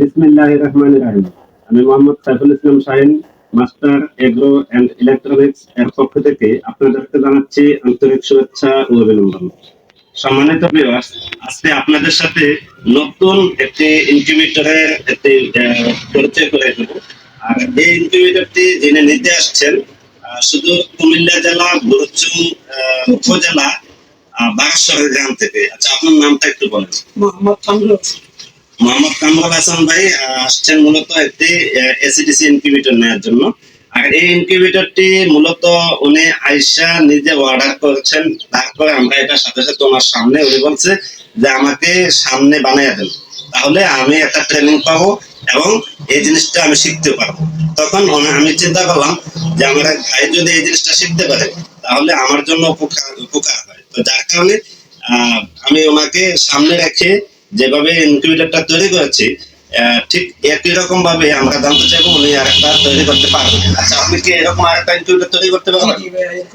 বিসমিল্লাহ রহমান রাহিম। আমি Mohammad Saiful Islam Shahin master agro and electronics এর পক্ষ থেকে আপনাদেরকে জানাচ্ছি আন্তরিক শুভেচ্ছা ও অভিনন্দন। সম্মানিত ভিউয়ার্স আজকে আপনাদের সাথে নতুন একটি ইনকিউবেটরের একটি পরিচয় করে দেব। আর এই ইনকিউবেটরটি যিনি নিতে আসছেন শুধু কুমিল্লা জেলা বুরচুম উপজেলা আহ, বাগসর গ্রাম থেকে। আচ্ছা আপনার নামটা একটু বলেন। মোহাম্মদ কামরুল মোহাম্মদ কামরুল হাসান ভাই আসছেন মূলত একটি এসিডিসি ইনকিউবেটর নেওয়ার জন্য। আর এই ইনকিউবেটরটি মূলত উনি আইসা নিজে অর্ডার করেছেন। তারপরে আমরা এটা সাথে সাথে ওনার সামনে উনি বলছে যে, আমাকে সামনে বানিয়ে দেন। তাহলে আমি একটা ট্রেনিং পাবো এবং এই জিনিসটা আমি শিখতে পারব। তখন আমি চিন্তা করলাম যে, আমার এক ভাই যদি এই জিনিসটা শিখতে পারে, তাহলে আমার জন্য উপকার উপকার হয়। তো যার কারণে আমি ওনাকে সামনে রেখে যেভাবে ইনকিউবেটরটা তৈরি করেছি ঠিক একই রকম ভাবে আমরা জানতে চাইব উনি আরেকটা তৈরি করতে পারবেন আচ্ছা আপনি কি এরকম আরেকটা ইনকিউবেটর তৈরি করতে পারবেন? জি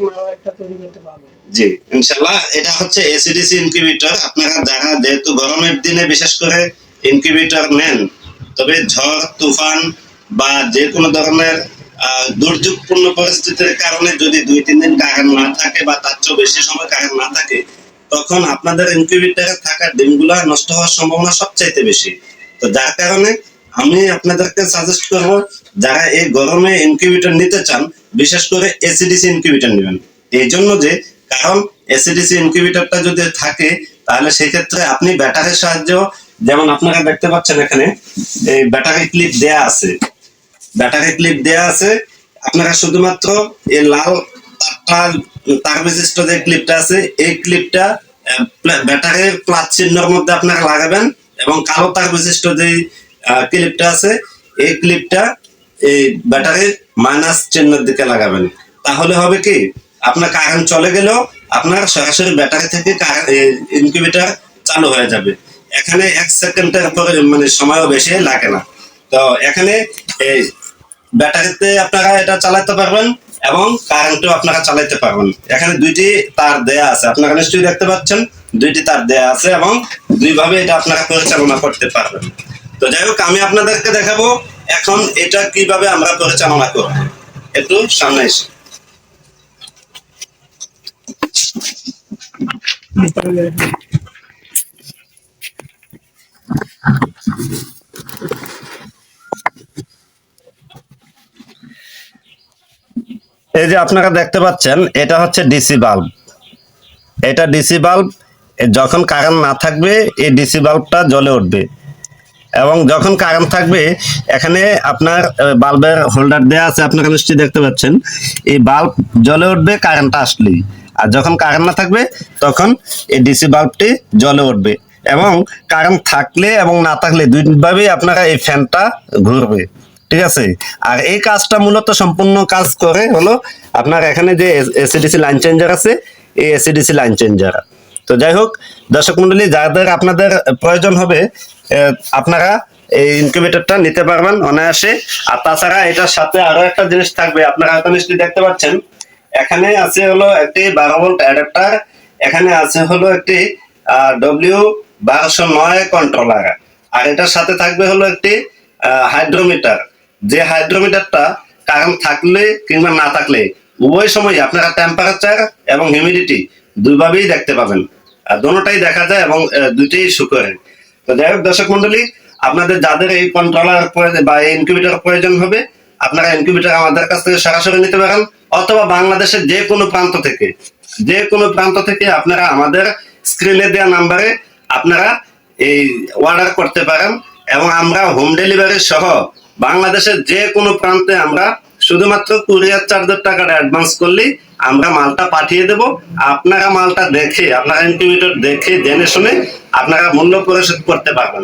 আরও একটা ইনশাল্লাহ এটা হচ্ছে এসিডিসি ইনকিউবেটর আপনারা যারা যেহেতু গরমের দিনে বিশেষ করে ইনকিউবেটর নেন তবে ঝড় তুফান বা যে কোনো ধরনের দুর্যোগপূর্ণ পরিস্থিতির কারণে যদি দুই তিন দিন কারেন্ট না থাকে বা তার চেয়েও বেশি সময় কারেন্ট না থাকে তখন আপনাদের ইনকিউবেটরে থাকা ডিমগুলা নষ্ট হওয়ার সম্ভাবনা সবচাইতে বেশি। তো যার কারণে আমি আপনাদেরকে সাজেস্ট করব, যারা এই গরমে ইনকিউবেটর নিতে চান, বিশেষ করে এসিডিসি ইনকিউবেটর নেবেন। এই জন্য যে, কারণ এসিডিসি ইনকিউবেটরটা যদি থাকে, তাহলে সেই ক্ষেত্রে আপনি ব্যাটারির সাহায্য যেমন আপনারা দেখতে পাচ্ছেন এখানে, এই ব্যাটারি ক্লিপ দেয়া আছে। ব্যাটারি ক্লিপ দেয়া আছে। আপনারা শুধুমাত্র এই লাল তার বিশিষ্ট যে ক্লিপটা আছে, এই ক্লিপটা ব্যাটারির প্লাস চিহ্নের মধ্যে আপনারা লাগাবেন এবং কালো তার বিশিষ্ট যে ক্লিপটা আছে, এই ক্লিপটা এই ব্যাটারির মাইনাস চিহ্নের দিকে লাগাবেন। তাহলে হবে কি, আপনার কারেন্ট চলে গেলেও আপনার সরাসরি ব্যাটারি থেকে ইনকিউবেটর চালু হয়ে যাবে। এখানে এক সেকেন্ডের পরে মানে সময়ও বেশি লাগে না। তো এখানে এই ব্যাটারিতে আপনারা এটা চালাতে পারবেন। এবং কারেন্টও আপনারা চালাইতে পারবেন এখানে দুইটি তার দেয়া আছে। আপনারা নিশ্চয়ই দেখতে পাচ্ছেন, দুইটি তার দেয়া আছে এবং দুইভাবে এটা আপনারা পরিচালনা করতে পারবেন। তো যাই হোক, আমি আপনাদেরকে দেখাবো এখন এটা কীভাবে আমরা পরিচালনা করব। একটু সামনে এসে। এই যে আপনারা দেখতে পাচ্ছেন, এটা হচ্ছে ডিসি বাল্ব। এটা ডিসি বাল্ব যখন কারেন্ট না থাকবে, এই ডিসি বাল্বটা জ্বলে উঠবে। এবং যখন কারেন্ট থাকবে, এখানে আপনার বাল্বের হোল্ডার দেওয়া আছে, আপনারা নিশ্চয়ই দেখতে পাচ্ছেন। এই বাল্ব জ্বলে উঠবে কারেন্টটা আসলেই। আর যখন কারেন্ট না থাকবে, তখন এই ডিসি বাল্বটি জ্বলে উঠবে। এবং কারেন্ট থাকলে এবং না থাকলে, দুইভাবেই আপনারা এই ফ্যানটা ঘুরবে। ঠিক আছে? আর এই কাজটা মূলত সম্পূর্ণ কাজ করে হলো আপনার এখানে যে এসিডিসি লাইন চেঞ্জার আছে, এই এসিডিসি লাইন চেঞ্জার তো যাই হোক, দর্শক মন্ডলী, যাদের আপনাদের প্রয়োজন হবে আপনারা এই ইনকিউবেটরটা নিতে পারবেন অনায়াসে। আর তাছাড়া এটার সাথে আরও একটা জিনিস থাকবে, আপনারা হয়তো নিশ্চয়ই দেখতে পাচ্ছেন, এখানে আছে হলো একটি বারো ভোল্ট অ্যাডাপ্টার এখানে আছে হলো একটি ডব্লিউ বারোশো নয় কন্ট্রোলার আর এটার সাথে থাকবে হলো একটি হাইড্রোমিটার যে হাইড্রোমিটারটা কারেন্ট থাকলে কিংবা না থাকলে, উভয় সময় আপনারা টেম্পারেচার এবং হিউমিডিটি দুইভাবেই দেখতে পাবেন। আর দোনোটাই দেখা যায় এবং দুইটাই শু করে তো যাই হোক দর্শক মন্ডলী, আপনাদের যাদের এই কন্ট্রোলার বা ইনকিউবেটর প্রয়োজন হবে, আপনারা ইনকিউবেটর আমাদের কাছ থেকে সরাসরি নিতে পারেন, অথবা বাংলাদেশের যে কোনো প্রান্ত থেকে। যে কোনো প্রান্ত থেকে আপনারা আমাদের স্ক্রিনে দেওয়া নাম্বারে আপনারা এই অর্ডার করতে পারেন এবং আমরা হোম ডেলিভারি সহ বাংলাদেশের যে কোনো প্রান্তে আমরা শুধুমাত্র কুরিয়ার চার্জের টাকাটা অ্যাডভান্স করলেই আমরা মালটা পাঠিয়ে দেব। আপনারা মালটা দেখে, আপনারা ইনকিউবেটর দেখে, জেনে শুনে আপনারা মূল্য পরিশোধ করতে পারবেন।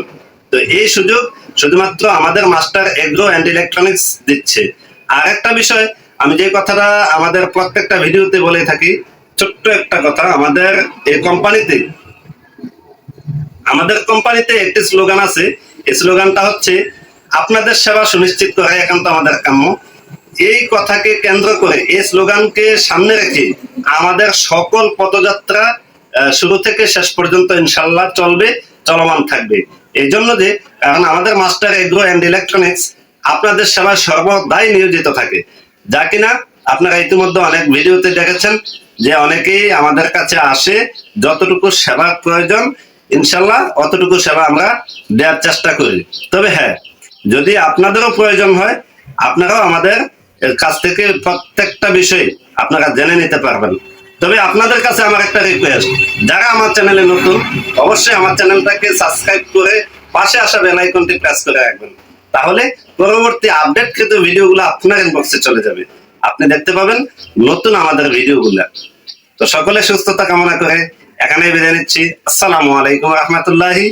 তো এই সুযোগ শুধুমাত্র আমাদের মাস্টার এগ্রো অ্যান্ড ইলেকট্রনিক্স দিচ্ছে। আর একটা বিষয়, আমি যে কথাটা আমাদের প্রত্যেকটা ভিডিওতে বলে থাকি, ছোট্ট একটা কথা, আমাদের এই কোম্পানিতে, আমাদের কোম্পানিতে একটি স্লোগান আছে। এই স্লোগানটা হচ্ছে আপনাদের সেবা সুনিশ্চিত করা একান্ত আমাদের কাম্য। এই কথাকে কেন্দ্র করে এই স্লোগানকে সামনে রেখে আমাদের সকল পদযাত্রা শুরু থেকে শেষ পর্যন্ত ইনশাল্লাহ চলবে, চলমান থাকবে। এই জন্য যে কারণ আমাদের মাস্টার এগ্রো অ্যান্ড ইলেকট্রনিক্স আপনাদের সেবা সর্বদাই নিয়োজিত থাকে। যা কিনা আপনারা ইতিমধ্যে অনেক ভিডিওতে দেখেছেন যে অনেকেই আমাদের কাছে আসে, যতটুকু সেবার প্রয়োজন ইনশাল্লাহ অতটুকু সেবা আমরা দেওয়ার চেষ্টা করি। তবে হ্যাঁ যদি আপনাদেরও প্রয়োজন হয়, আপনারাও আমাদের কাছ থেকে প্রত্যেকটা বিষয় আপনারা জেনে নিতে পারবেন। তবে আপনাদের কাছে আমার একটা রিকোয়েস্ট যারা আমার চ্যানেলে নতুন, অবশ্যই আমার চ্যানেলটাকে সাবস্ক্রাইব করে পাশে আসা বেল আইকনটি প্রেস করে রাখবেন। তাহলে পরবর্তী আপডেটকৃত ভিডিওগুলো আপনার ইনবক্সে চলে যাবে। আপনি দেখতে পাবেন নতুন আমাদের ভিডিওগুলো তো সকলে সুস্থতা কামনা করে এখানেই বিদায় নিচ্ছি। আসসালামু আলাইকুম রহমতুল্লাহি